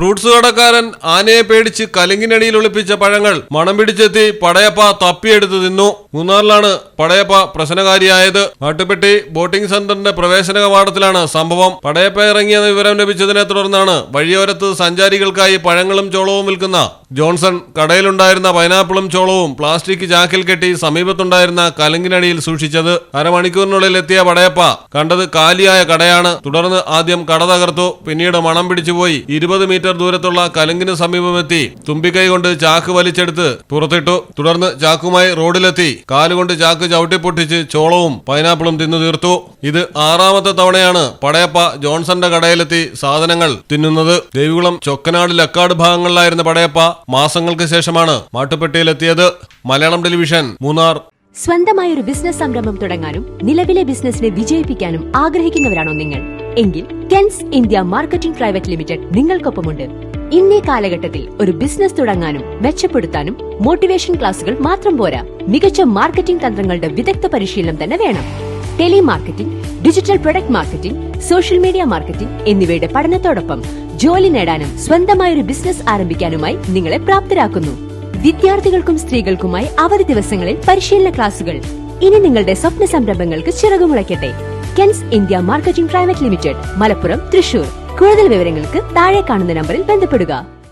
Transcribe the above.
Fruits കടക്കാരൻ ആനയെ പേടിച്ച് കലിങ്ങിനടിയിൽ ഒളിപ്പിച്ച പഴങ്ങൾ മണം പിടിച്ചെത്തി പടയപ്പ തപ്പിയെടുത്ത് തിന്നു. മൂന്നാറിലാണ് പടയപ്പ പ്രശ്നകാരിയായത്. മാട്ടുപ്പെട്ടി ബോട്ടിംഗ് സെന്ററിന്റെ പ്രവേശന കവാടത്തിലാണ് സംഭവം. പടയപ്പ ഇറങ്ങിയ വിവരം ലഭിച്ചതിനെ തുടർന്നാണ് വഴിയോരത്ത് സഞ്ചാരികൾക്കായി പഴങ്ങളും ചോളവും വിൽക്കുന്ന ജോൺസൺ കടയിലുണ്ടായിരുന്ന പൈനാപ്പിളും ചോളവും പ്ലാസ്റ്റിക് ചാക്കിൽ കെട്ടി സമീപത്തുണ്ടായിരുന്ന കലങ്കിനടിയിൽ സൂക്ഷിച്ചത്. അരമണിക്കൂറിനുള്ളിൽ എത്തിയ പടയപ്പ കണ്ടത് കാലിയായ കടയാണ്. തുടർന്ന് ആദ്യം കട തകർത്തു പിന്നീട് മണം പിടിച്ചുപോയി. ഇരുപത് മീറ്റർ ദൂരത്തുള്ള കലങ്കിന് സമീപമെത്തി. തുമ്പിക്കൈ കൊണ്ട് ചാക്ക് വലിച്ചെടുത്ത് പുറത്തിട്ടു. തുടർന്ന് ചാക്കുമായി റോഡിലെത്തി. കാലുകൊണ്ട് ചാക്ക് ചവിട്ടി പൊട്ടിച്ച് ചോളവും പൈനാപ്പിളും തിന്നു തീർത്തു. ഇത് ആറാമത്തെ തവണയാണ് പടയപ്പ ജോൺസന്റെ കടയിലെത്തി സാധനങ്ങൾ തിന്നുന്നത്. ദേവികുളം ചൊക്കനാട് ലക്കാട് ഭാഗങ്ങളിലായിരുന്ന പടയപ്പ മാസങ്ങൾക്ക് ശേഷമാണ് മാട്ടുപ്പെട്ടിയിലെത്തിയത്. മലയാളം ടെലിവിഷൻ മൂന്നാർ. സ്വന്തമായ ഒരു ബിസിനസ് സംരംഭം തുടങ്ങാനും നിലവിലെ ബിസിനസ്സിനെ വിജയിപ്പിക്കാനും ആഗ്രഹിക്കുന്നവരാണോ നിങ്ങൾ? എങ്കിൽ Kens India marketing private limited നിങ്ങൾക്കൊപ്പമുണ്ട്. ഇന്നേ കാലഘട്ടത്തിൽ ഒരു ബിസിനസ് തുടങ്ങാനും മെച്ചപ്പെടുത്താനും മോട്ടിവേഷൻ ക്ലാസുകൾ മാത്രം പോരാ. മികച്ച മാർക്കറ്റിംഗ് തന്ത്രങ്ങളുടെ വിദഗ്ധ പരിശീലനം തന്നെ വേണം. Telemarketing digital product marketing social media marketing എന്നിവയുടെ പഠനത്തോടൊപ്പം ജോലി നേടാനും സ്വന്തമായ ഒരു ബിസിനസ് ആരംഭിക്കാനുമായി നിങ്ങളെ പ്രാപ്തരാക്കുന്നു. വിദ്യാർത്ഥികൾക്കും സ്ത്രീകൾക്കുമായി അവധി ദിവസങ്ങളിൽ പരിശീലന ക്ലാസുകൾ ഇനി നിങ്ങളുടെ സ്വപ്ന സംരംഭങ്ങൾക്ക് ചിറകുമുളയ്ക്കട്ടെ. Kens India marketing private limited Malappuram Thrissur. കൂടുതൽ വിവരങ്ങൾക്ക് താഴെ കാണുന്ന നമ്പറിൽ ബന്ധപ്പെടുക.